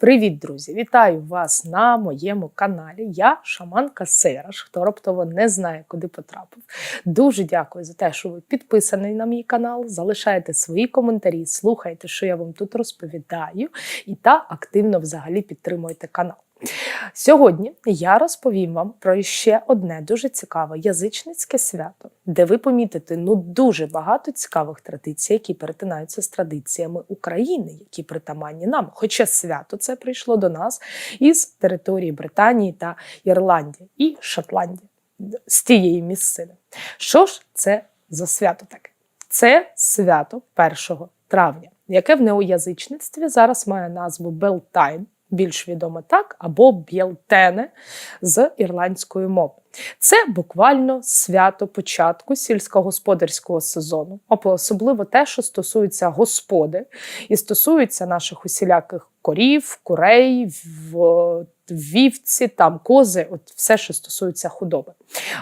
Привіт, друзі! Вітаю вас на моєму каналі. Я Шаманка Сераш, хто раптово не знає, куди потрапив. Дуже дякую за те, що ви підписаний на мій канал, залишаєте свої коментарі, слухайте, що я вам тут розповідаю, і та активно взагалі підтримуєте канал. Сьогодні я розповім вам про ще одне дуже цікаве язичницьке свято, де ви помітите ну дуже багато цікавих традицій, які перетинаються з традиціями України, які притаманні нам. Хоча свято це прийшло до нас із території Британії та Ірландії і Шотландії з тієї місцини. Що ж це за свято таке? Це свято 1 травня, яке в неоязичництві зараз має назву Белтайн більш відомо так, або б'єлтене з ірландської мови. Це буквально свято початку сільськогосподарського сезону, особливо те, що стосується господи, і стосується наших усіляких корів, курей, вівці, там кози, от все, що стосується худоби.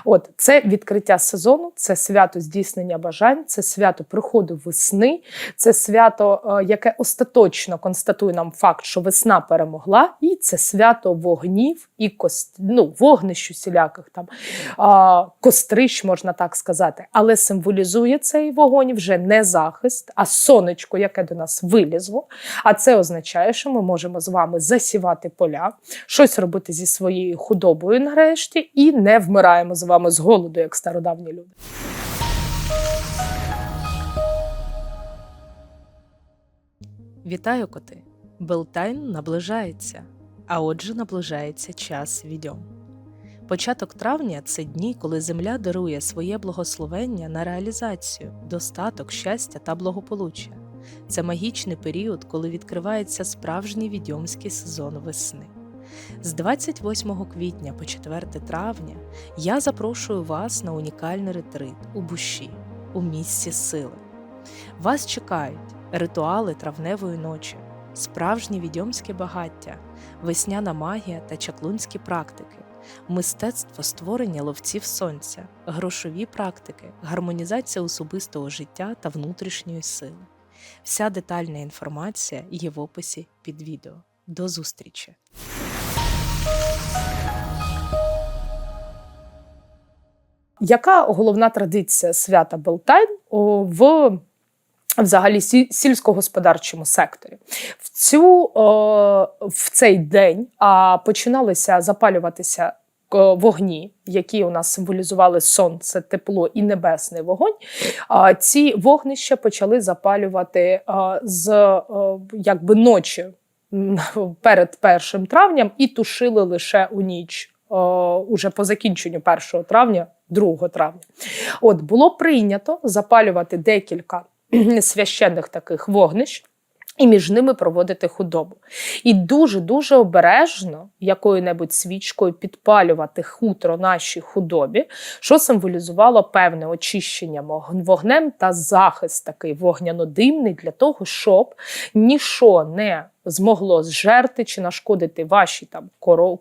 От це відкриття сезону, це свято здійснення бажань, це свято приходу весни, це свято, е, яке остаточно констатує нам факт, що весна перемогла, і це свято вогнів і кост... ну, вогнищ усіляких там кострищ, можна так сказати, але символізує цей вогонь вже не захист, а сонечко, яке до нас вилізло. А це означає, що ми можемо з вами засівати поля, щось робити зі своєю худобою нарешті, і не вмираємо з вами з голоду, як стародавні люди. Вітаю коти! Белтайн наближається, а отже, наближається час відьом. Початок травня це дні, коли земля дарує своє благословення на реалізацію, достаток, щастя та благополуччя. Це магічний період, коли відкривається справжній відьомський сезон весни. З 28 квітня по 4 травня я запрошую вас на унікальний ретрит у Буші, у місці сили. Вас чекають ритуали травневої ночі, справжнє відьомське багаття, весняна магія та чаклунські практики мистецтво створення ловців сонця, грошові практики, гармонізація особистого життя та внутрішньої сили. Вся детальна інформація є в описі під відео. До зустрічі! Яка головна традиція свята Белтайн в Взагалі сільськогосподарчому секторі в цю в цей день починалися запалюватися вогні, які у нас символізували сонце, тепло і небесний вогонь. Ці вогнища почали запалювати з якби ночі перед першим травням і тушили лише у ніч. Уже по закінченню 1 травня, 2 травня, от було прийнято запалювати декілька священних таких вогнищ. І між ними проводити худобу. І дуже-дуже обережно якою-небудь свічкою підпалювати хутро нашій худобі, що символізувало певне очищення вогнем та захист такий вогняно-димний для того, щоб ніщо не змогло зжерти чи нашкодити вашій там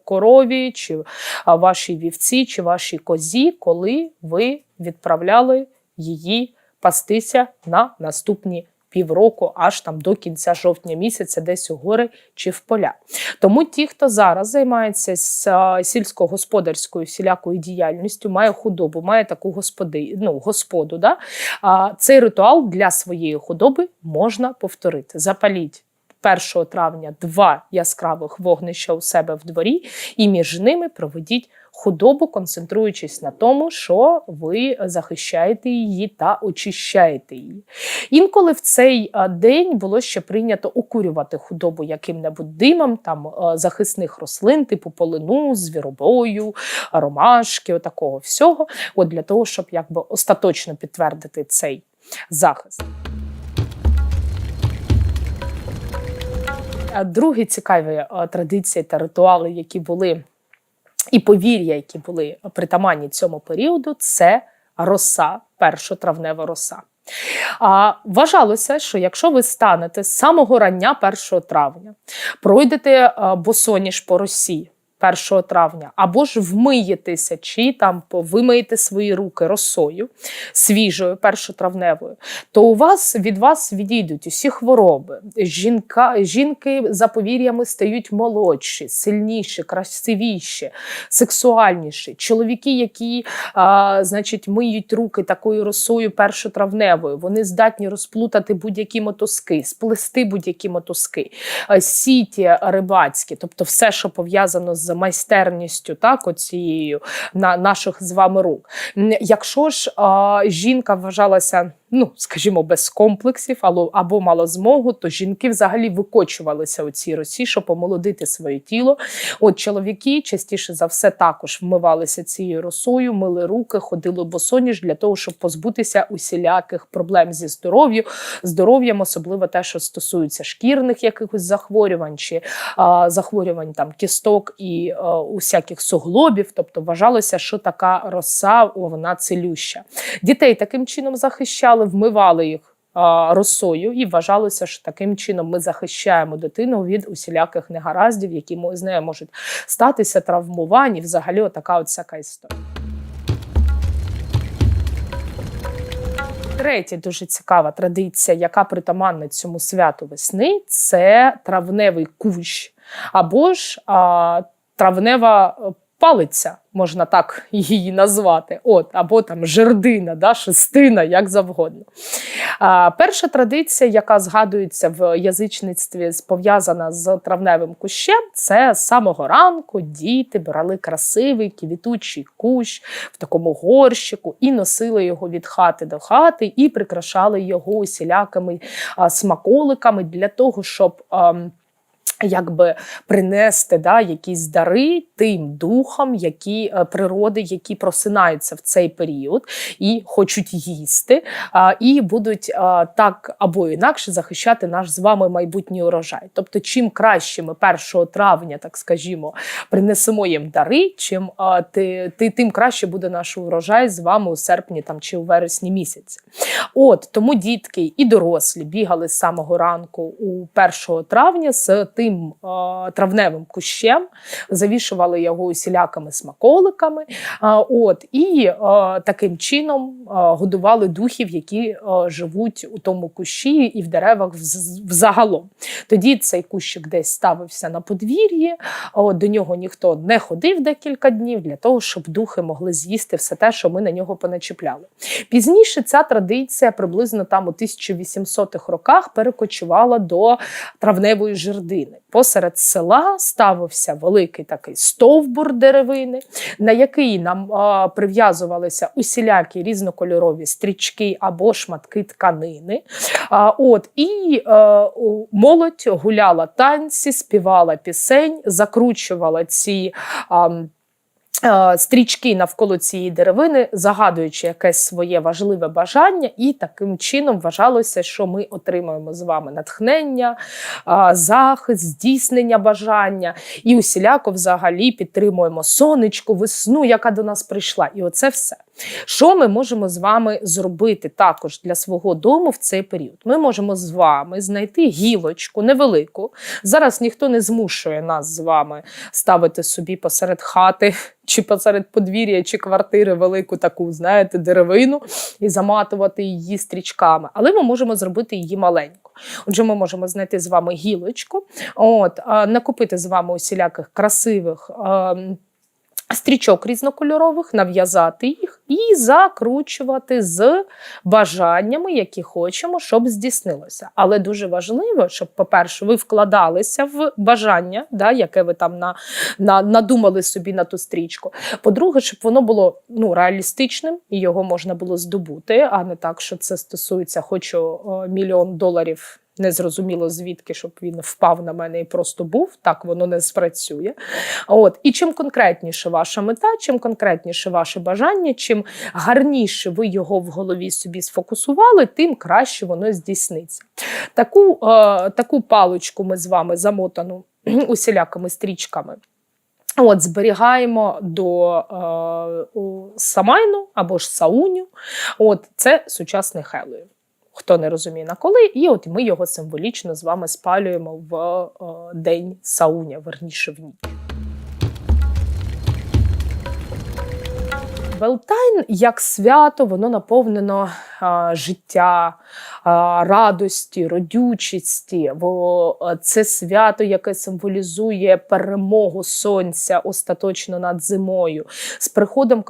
корові, чи вашій вівці, чи вашій козі, коли ви відправляли її пастися на наступні півроку, аж там до кінця жовтня місяця, десь у гори чи в поля. Тому ті, хто зараз займається сільськогосподарською всілякою діяльністю, має худобу, має таку господи, ну, господу, да? цей ритуал для своєї худоби можна повторити. Запаліть. 1 травня два яскравих вогнища у себе в дворі, і між ними проведіть худобу, концентруючись на тому, що ви захищаєте її та очищаєте її. Інколи в цей день було ще прийнято окурювати худобу яким-небудь димом, там захисних рослин, типу полину, звіробою, ромашки, отакого всього, от для того, щоб якби остаточно підтвердити цей захист. Другі цікаві традиції та ритуали, які були і повір'я, які були притаманні цьому періоду, це роса, першотравнева роса. А Вважалося, що якщо ви станете з самого рання 1 травня, пройдете босоніж по росі, 1 травня, або ж вмиєтеся, чи там вимиєте свої руки росою свіжою, першотравневою, то у вас від вас відійдуть усі хвороби. Жінка, жінки за повір'ями стають молодші, сильніші, красивіші, сексуальніші. Чоловіки, які а, значить, миють руки такою росою першотравневою, вони здатні розплутати будь-які мотузки, сплести будь-які мотузки, сіті рибацькі, тобто все, що пов'язано з майстерністю, так, оцією на наших з вами рук. Якщо ж а, жінка вважалася, ну скажімо, без комплексів або, мала змогу, то жінки взагалі викочувалися у цій росі, щоб помолодити своє тіло. От чоловіки частіше за все також вмивалися цією росою, мили руки, ходили босоніж для того, щоб позбутися усіляких проблем зі здоров'ю, здоров'ям, особливо те, що стосується шкірних якихось захворювань чи а, захворювань там кісток і а, усяких суглобів. Тобто вважалося, що така роса вона цілюща. Дітей таким чином захищали, вмивали їх. Росою і вважалося, що таким чином ми захищаємо дитину від усіляких негараздів, які з нею можуть статися, травмувань взагалі отака от всяка історія. Третя дуже цікава традиція, яка притаманна цьому святу весни, це травневий кущ або ж а, травнева палиця, можна так її назвати. От, або там жердина, да, шестина, як завгодно. А, перша традиція, яка згадується в язичництві, пов'язана з травневим кущем, це з самого ранку діти брали красивий квітучий кущ в такому горщику і носили його від хати до хати, і прикрашали його усілякими а, смаколиками для того, щоб. ам, Якби принести да, якісь дари тим духам, які е, природи, які просинаються в цей період і хочуть їсти, а, і будуть а, так або інакше захищати наш з вами майбутній урожай. Тобто, чим краще ми 1 травня, так скажімо, принесемо їм дари, чим а, ти, ти, тим краще буде наш урожай з вами у серпні там чи у вересні місяці. От тому дітки і дорослі бігали з самого ранку у 1 травня з тим е, травневим кущем, завішували його усілякими смаколиками. от, і таким чином годували духів, які живуть у тому кущі і в деревах вз- взагалом. Тоді цей кущик десь ставився на подвір'ї, до нього ніхто не ходив декілька днів для того, щоб духи могли з'їсти все те, що ми на нього поначіпляли. Пізніше ця традиція приблизно там у 1800-х роках перекочувала до травневої жердини. Посеред села ставився великий такий стовбур деревини, на який нам а, прив'язувалися усілякі різнокольорові стрічки або шматки тканини. А, от, і а, молодь гуляла танці, співала пісень, закручувала ці. А, е, Стрічки навколо цієї деревини, загадуючи якесь своє важливе бажання, і таким чином вважалося, що ми отримаємо з вами натхнення, захист, здійснення бажання і усіляко взагалі підтримуємо сонечко, весну, яка до нас прийшла. І оце все. Що ми можемо з вами зробити також для свого дому в цей період? Ми можемо з вами знайти гілочку невелику. Зараз ніхто не змушує нас з вами ставити собі посеред хати. Чи посеред подвір'я, чи квартири велику таку, знаєте, деревину і заматувати її стрічками. Але ми можемо зробити її маленьку. Отже, ми можемо знайти з вами гілочку, от, накупити з вами усіляких красивих. Стрічок різнокольорових, нав'язати їх і закручувати з бажаннями, які хочемо, щоб здійснилося. Але дуже важливо, щоб, по-перше, ви вкладалися в бажання, да, яке ви там на, на, надумали собі на ту стрічку. По-друге, щоб воно було ну, реалістичним і його можна було здобути, а не так, що це стосується хочу мільйон доларів. Незрозуміло звідки, щоб він впав на мене і просто був. Так воно не спрацює. От і чим конкретніше ваша мета, чим конкретніше ваше бажання, чим гарніше ви його в голові собі сфокусували, тим краще воно здійсниться. Таку, е, таку паличку ми з вами замотану усілякими стрічками. От, зберігаємо до е, самайну або ж сауню. От, це сучасний Хеллоуін. Хто не розуміє на коли, і от ми його символічно з вами спалюємо в е, день сауня, верніше в ніч. Белтайн як свято, воно наповнено а, життя, а, радості, родючості. Бо це свято, яке символізує перемогу сонця остаточно над зимою. З приходом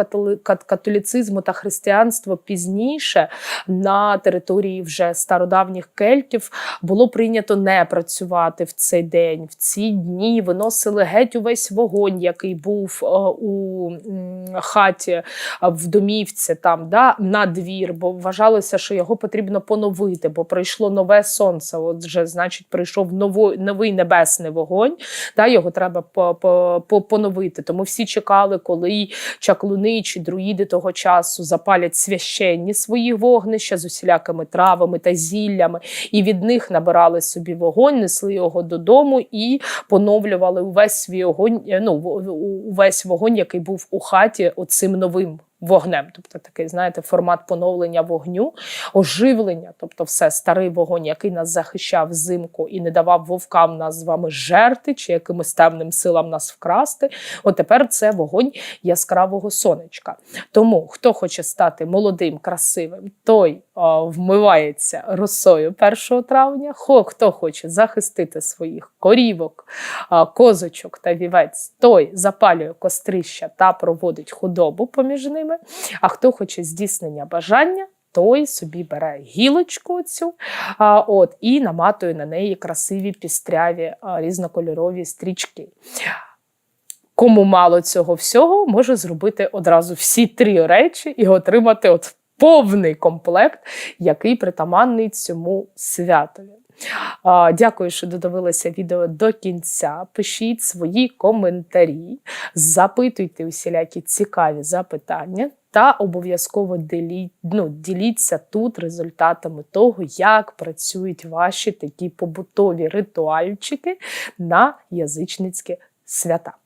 католіцизму та християнства пізніше на території вже стародавніх кельтів було прийнято не працювати в цей день. В ці дні виносили геть увесь вогонь, який був е, у хаті е, в домівці, там да на двір, бо вважалося, що його потрібно поновити, бо прийшло нове сонце. От вже значить, прийшов новий, новий небесний вогонь. Да, його треба по, по, по, поновити. Тому всі чекали, коли чаклуни чи друїди того часу запалять священні свої вогнища з усілякими травами та зіллями, і від них набирали собі вогонь, несли його додому і поновлювали увесь свій огонь, е, ну увесь вогонь, який був у хаті, оцим новим. Boom. Вогнем, тобто такий, знаєте, формат поновлення вогню, оживлення, тобто все старий вогонь, який нас захищав взимку і не давав вовкам нас з вами жерти чи якимось темним силам нас вкрасти. От тепер це вогонь яскравого сонечка. Тому хто хоче стати молодим, красивим, той а, вмивається росою 1 травня. Хто хоче захистити своїх корівок, а, козочок та вівець, той запалює кострища та проводить худобу поміж ними. А хто хоче здійснення бажання, той собі бере гілочку цю а, от, і наматує на неї красиві пістряві а, різнокольорові стрічки. Кому мало цього всього, може зробити одразу всі три речі і отримати от повний комплект, який притаманний цьому святові. Дякую, що додивилися відео до кінця. Пишіть свої коментарі, запитуйте усілякі цікаві запитання та обов'язково ділі, ну, діліться тут результатами того, як працюють ваші такі побутові ритуальчики на язичницькі свята.